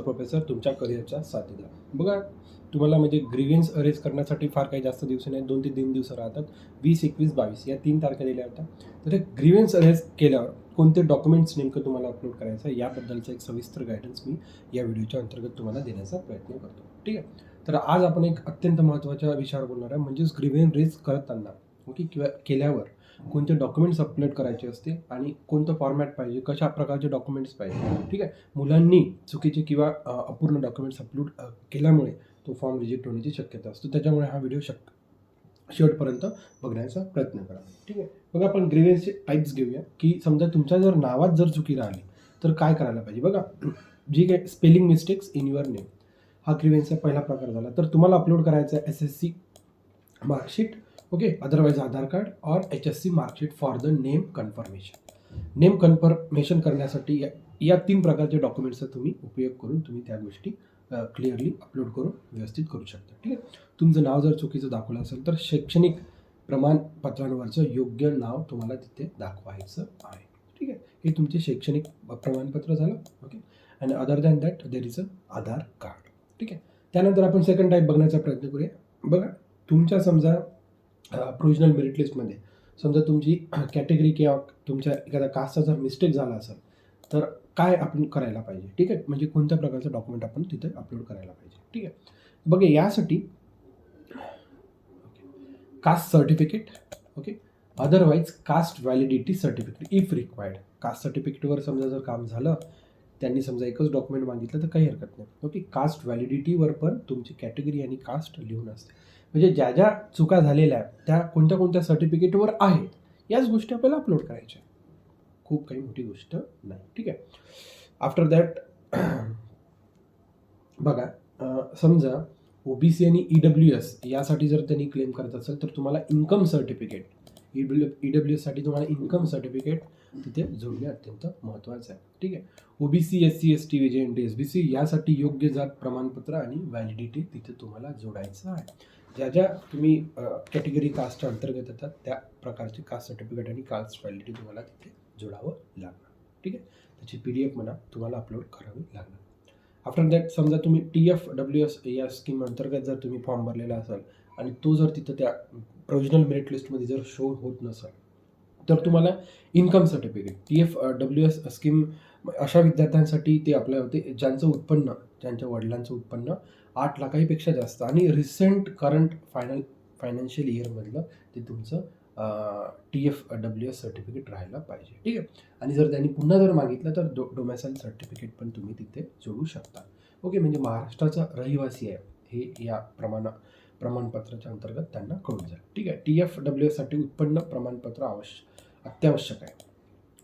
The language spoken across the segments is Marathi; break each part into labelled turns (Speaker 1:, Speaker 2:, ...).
Speaker 1: प्रोफेसर तुमच्या करिअरच्या साथीला बघा तुम्हाला म्हणजे ग्रीवियन्स अरेज करण्यासाठी फार काही जास्त दिवस नाही दोन ते तीन दिवस राहतात. वीस एकवीस बावीस या तीन तारखा दिल्या होत्या. तर हे ग्रीवियन्स अरेज केल्यावर कोणते डॉक्युमेंट्स नेमकं तुम्हाला अपलोड करायचं आहे याबद्दलचा एक सविस्तर गायडन्स मी या व्हिडिओच्या अंतर्गत तुम्हाला देण्याचा प्रयत्न करतो. ठीक आहे? तर आज आपण एक अत्यंत महत्त्वाच्या विषयावर बोलणार आहे म्हणजेच ग्रीवियन रेज करताना ओके किंवा केल्यावर कोणते डॉक्युमेंट्स अपलोड करायचे असते आणि कोणतं फॉर्मॅट पाहिजे कशा प्रकारचे डॉक्युमेंट्स पाहिजे. ठीक आहे? मुलांनी चुकीचे किंवा अपूर्ण डॉक्युमेंट्स अपलोड केल्यामुळे तो फॉर्म रिजेक्ट होण्याची शक्यता असतो. त्याच्यामुळे हा व्हिडिओ शक शेवटपर्यंत बघण्याचा प्रयत्न करा. ठीक आहे? बघा आपण ग्रीवेन्सचे टाईप्स घेऊया. की समजा तुमच्या जर नावात जर चुकी राहिली तर काय करायला पाहिजे? बघा जी काही spelling mistakes in your name हा ग्रीवेन्सचा पहिला प्रकार झाला. तर तुम्हाला अपलोड करायचा आहे S S C marksheet okay otherwise Aadhaar card और H S C marksheet for the name confirmation name confirmation करण्यासाठी या या तीन प्रकारच्या डॉक्युमेंट्सचा तुम्ही उपयोग करून तुम्ही त्या गोष्टी क्लिअरली अपलोड करून व्यवस्थित करू शकता. ठीक आहे? तुमचं नाव जर चुकीचं दाखवलं असेल तर शैक्षणिक प्रमाणपत्रांवरचं योग्य नाव तुम्हाला तिथे दाखवायचं आहे. ठीक आहे? हे तुमचे शैक्षणिक प्रमाणपत्र झालं. ओके आणि other than that there is a Aadhaar card ठीक आहे? त्यानंतर आपण सेकंड टाईप बघण्याचा प्रयत्न करूया. बघा तुमच्या समजा प्रोविजनल मेरिट लिस्टमध्ये समजा तुमची कॅटेगरी किंवा तुमच्या एखाद्या कास्टचा जर मिस्टेक झाला असेल तर काय आपण करायला पाहिजे? ठीक आहे? म्हणजे कोणत्या प्रकारचं डॉक्युमेंट आपण तिथे अपलोड करायला पाहिजे? ठीक आहे? बघा यासाठी caste certificate okay otherwise caste validity certificate if required caste सर्टिफिकेटवर समजा जर काम झालं त्यांनी समजा एकच डॉक्युमेंट मागितलं तर काही हरकत नाही. ओके कास्ट व्हॅलिडिटीवर पण तुमची कॅटेगरी आणि कास्ट लिहून असते. म्हणजे ज्या ज्या चुका झालेल्या आहेत त्या कोणत्या कोणत्या सर्टिफिकेटवर आहेत याच गोष्टी आपल्याला अपलोड करायच्या खूप काही मोठी गोष्ट नाही. ठीक आहे? आफ्टर दॅट बघा अं, समजा ओबीसी आणि ई डब्ल्यू एस यासाठी जर त्यांनी क्लेम करत असेल तर तुम्हाला income certificate E W E W एससाठी तुम्हाला इन्कम सर्टिफिकेट तिथे जोडणे अत्यंत महत्त्वाचं आहे. ठीक आहे? OBC S C S T VJ N T S B C यासाठी योग्य जात प्रमाणपत्र आणि व्हॅलिडिटी तिथे तुम्हाला जोडायचं आहे. ज्या ज्या तुम्ही कॅटेगरी कास्टच्या अंतर्गत येतात त्या प्रकारचे कास्ट सर्टिफिकेट आणि कास्ट व्हॅलिडिटी तुम्हाला तिथे जोडावं लागणार. ठीक आहे? त्याची पी डी एफ म्हणा तुम्हाला अपलोड करावी लागणार. आफ्टर दॅट समजा तुम्ही टी एफ डब्ल्यू एस या स्कीम अंतर्गत जर तुम्ही फॉर्म भरलेला असाल आणि तो जर तिथं त्या प्रोविजनल मेरिट लिस्टमध्ये जर शो होत नसेल तर तुम्हाला income certificate T F W S scheme अशा विद्यार्थ्यांसाठी ते अप्लाय होते ज्यांचं उत्पन्न ज्यांच्या वडिलांचं उत्पन्न आठ लाखाहीपेक्षा जास्त. आणि रिसेंट करंट फायनल फायनान्शियल इयरमधलं ते तुमचं T F W S certificate राहायला पाहिजे. ठीक आहे? आणि जर त्यांनी पुन्हा जर मागितलं तर डो डोमॅसाईल सर्टिफिकेट पण तुम्ही तिथे जोडू शकता. ओके म्हणजे महाराष्ट्राचा रहिवासी आहे. हे या प्रमाणा प्रमाणपत्राच्या अंतर्गत त्यांना कळून जाईल. ठीक आहे? टी एफ डब्ल्यू एससाठी उत्पन्न प्रमाणपत्र आवश्यक अत्यावश्यक आहे.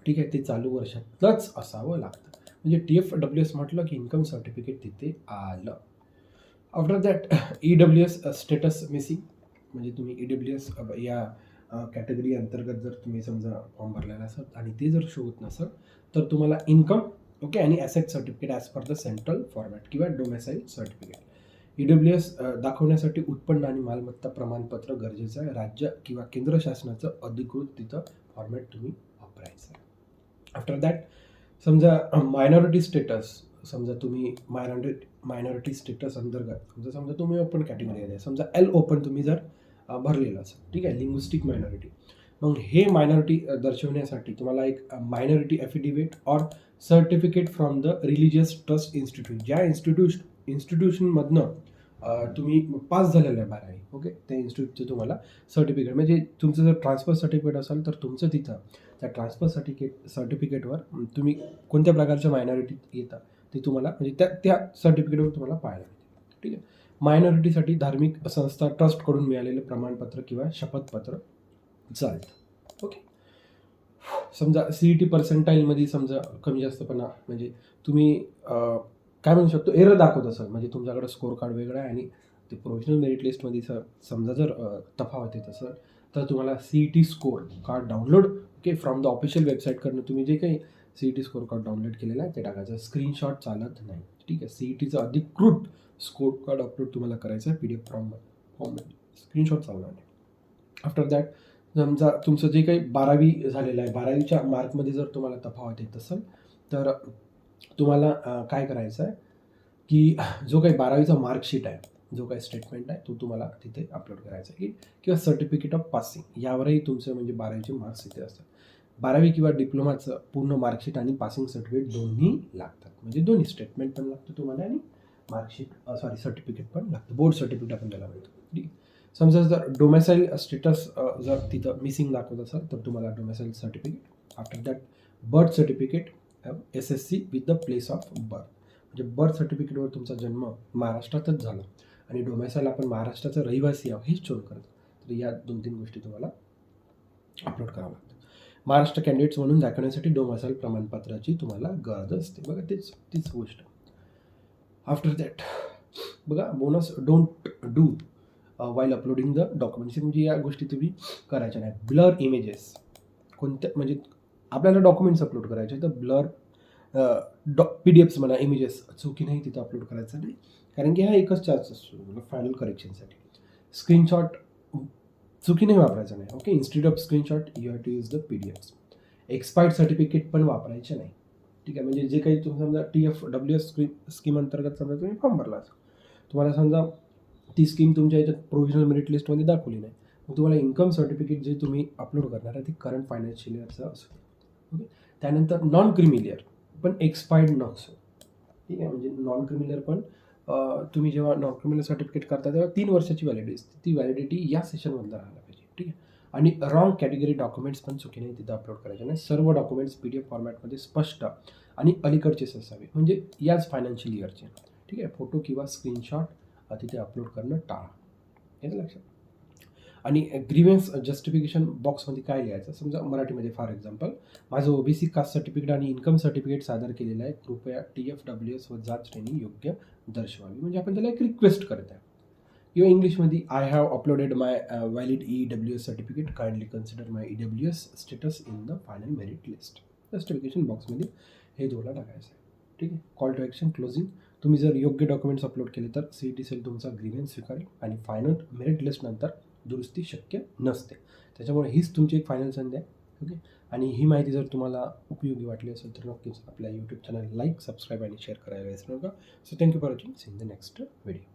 Speaker 1: ठीक आहे? ते चालू वर्षातच असावं लागतं. म्हणजे टी एफ डब्ल्यू एस म्हटलं की इन्कम सर्टिफिकेट तिथे आलं. After that E W S status missing म्हणजे तुम्ही ई डब्ल्यू एस या uh, कॅटेगरी अंतर्गत जर तुम्ही समजा फॉर्म भरलेला असाल आणि ते जर शो होत नसेल तर तुम्हाला इन्कम ओके आणि asset certificate as per the central format किंवा domicile certificate E W S दाखवण्यासाठी उत्पन्न आणि मालमत्ता प्रमाणपत्र गरजेचं आहे. राज्य किंवा केंद्र शासनाचं अधिकृत तिथं फॉर्मॅट तुम्ही वापरायचं आहे. आफ्टर दॅट समजा uh, मायनॉरिटी स्टेटस समजा तुम्ही मायनॉरिटी मायनॉरिटी स्टेटस अंतर्गत समजा समजा तुम्ही ओपन कॅटेगरीमध्ये आहे. समजा एल ओपन तुम्ही जर भरलेलं असेल ठीक आहे? लिंग्विस्टिक मायनॉरिटी मग हे मायनॉरिटी दर्शवण्यासाठी तुम्हाला एक minority affidavit or certificate from the religious trust institute ज्या इन्स्टिट्यूश इन्स्टिट्यूशनमधनं तुम्ही पास झालेलं आहे बारावी ओके त्या इन्स्टिट्यूटचं तुम्हाला सर्टिफिकेट म्हणजे तुमचं जर ट्रान्सफर सर्टिफिकेट असेल तर तुमचं तिथं त्या ट्रान्सफर सर्टिफिकेट सर्टिफिकेटवर तुम्ही कोणत्या प्रकारच्या मायनॉरिटीत येता? ते तुम्हाला म्हणजे त्या त्या सर्टिफिकेटवर तुम्हाला पाहायला मिळते ठीक आहे? मायनॉरिटीसाठी धार्मिक संस्था ट्रस्टकडून मिळालेलं प्रमाणपत्र किंवा शपथपत्र चालतं ओके समजा सी ई टी पर्सेंटाईलमध्ये समजा कमी जास्तपणा म्हणजे तुम्ही काय म्हणू शकतो एरर दाखवत असाल म्हणजे तुमच्याकडे स्कोर कार्ड वेगळं आहे आणि ते प्रोफेशनल मेरिट लिस्टमध्ये स समजा जर तफावत येत असेल तर तुम्हाला C E T score card download okay from the official वेबसाईटकडनं तुम्ही जे काही C E T score card download केलेला आहे ते टाकायचं. स्क्रीनशॉट चालत नाही. ठीक आहे? सी ई टीचं अधिकृत स्कोर कार्ड अपलोड तुम्हाला करायचं आहे पी डी एफ फॉर्म फॉर्ममध्ये स्क्रीनशॉट चालणार नाही. आफ्टर दॅट समजा तुमचं जे काही बारावी झालेलं आहे बारावीच्या मार्कमध्ये जर तुम्हाला तफावत येत असेल तर तुम्हाला काय करायचं आहे की जो काही बारावीचा मार्कशीट आहे जो काही स्टेटमेंट आहे तो तुम्हाला तिथे अपलोड करायचा आहे. की किंवा सर्टिफिकेट ऑफ पासिंग यावरही तुमचं म्हणजे बारावीचे मार्क्स तिथे असतात. बारावी किंवा डिप्लोमाचं पूर्ण मार्कशीट आणि पासिंग सर्टिफिकेट दोन्ही लागतात. म्हणजे दोन्ही स्टेटमेंट पण लागतं तुम्हाला आणि मार्कशीट सॉरी सर्टिफिकेट पण लागतं. बोर्ड सर्टिफिकेट आपण त्याला म्हणतो. ठीक आहे. समजा जर डोमेसाईल स्टेटस जर तिथं मिसिंग दाखवत असाल तर तुम्हाला domicile certificate after that birth certificate S S C with the place of birth म्हणजे बर्थ सर्टिफिकेटवर तुमचा जन्म महाराष्ट्रातच झाला आणि डोमेसाईल आपण महाराष्ट्राचा रहिवासी आहोत हेच शोध करतो. तर या दोन तीन गोष्टी तुम्हाला अपलोड करावं लागतं महाराष्ट्र कॅन्डिडेट्स म्हणून दाखवण्यासाठी डोमेसाईल प्रमाणपत्राची तुम्हाला गरज असते. बघा तेच तीच गोष्ट. आफ्टर दॅट बघा bonus don't do while uploading the documents म्हणजे या गोष्टी तुम्ही करायच्या नाही ब्लर इमेजेस कोणत्या म्हणजे आपल्याला डॉक्युमेंट्स अपलोड करायचे तर ब्लर डॉ पी डी एफ्स म्हणा इमेजेस चुकीनेही तिथं अपलोड करायचं नाही. कारण की हा एकच चार्ज असतो फायनल करेक्शनसाठी स्क्रीनशॉट चुकीने वापरायचं नाही. Okay institute of screenshot you have to use the P D Fs expired certificate पण वापरायचे नाही. ठीक आहे? म्हणजे जे काही तुम्ही समजा T F W S scheme scheme अंतर्गत समजा तुम्ही फॉर्म भरला असेल. तुम्हाला समजा ती स्कीम तुमच्या याच्यात प्रोव्हिजनल मेरिट लिस्टमध्ये दाखवली नाही. मग तुम्हाला इन्कम सर्टिफिकेट जे तुम्ही अपलोड करणार आहे ते करंट फायनान्शियल इयरचं असो ओके त्यानंतर नॉन क्रिमिलियर पण एक्सपायर्ड नसो. ठीक आहे? म्हणजे नॉन क्रिमिलियर पण तुम्ही जेव्हा नॉन क्रिमिनल सर्टिफिकेट करता तेव्हा तीन वर्षाची व्हॅलिडिटी असते. ती व्हॅलिडिटी या सेशनमधला राहायला पाहिजे ठीक आहे? आणि रॉंग कॅटेगरी डॉक्युमेंट्स पण चुकीने तिथं अपलोड करायचे नाही. सर्व डॉक्युमेंट्स पी डी एफ फॉर्मॅटमध्ये स्पष्ट आणि अलीकडचेच असावे. म्हणजे याच फायनान्शियल इयरचे ठीक आहे? फोटो किंवा स्क्रीनशॉट तिथे अपलोड करणं टाळा. याचं लक्षात? आणि ग्रीव्हन्स जस्टिफिकेशन बॉक्समध्ये काय लिहायचं? समजा मराठीमध्ये फॉर एक्झाम्पल माझं ओबीसी कास्ट सर्टिफिकेट आणि इन्कम सर्टिफिकेट सादर केलेलं आहे. कृपया टी एफ डब्ल्यू एस व जात श्रेणी योग्य दर्शवावी. म्हणजे आपण त्याला एक रिक्वेस्ट करत आहे. किंवा इंग्लिशमध्ये I have uploaded my valid E W S certificate kindly consider my E W S status in the final merit list justification बॉक्समध्ये हे तुम्हाला टाकायचं आहे. ठीक आहे? कॉल टू ॲक्शन क्लोजिंग तुम्ही जर योग्य डॉक्युमेंट्स अपलोड केले तर सी टी सेल तुमचा ग्रीवेन्स स्वीकारेल. आणि फायनल मेरिट लिस्टनंतर दुरुस्ती शक्य नसते. त्याच्यामुळे हीच तुमची एक फायनल संधी आहे. ओके आणि ही माहिती जर तुम्हाला उपयोगी वाटली असेल तर नक्कीच आपल्या यूट्यूब चॅनल लाईक सबस्क्राईब आणि शेअर करायला विसरू नका. So thank you for watching in the next video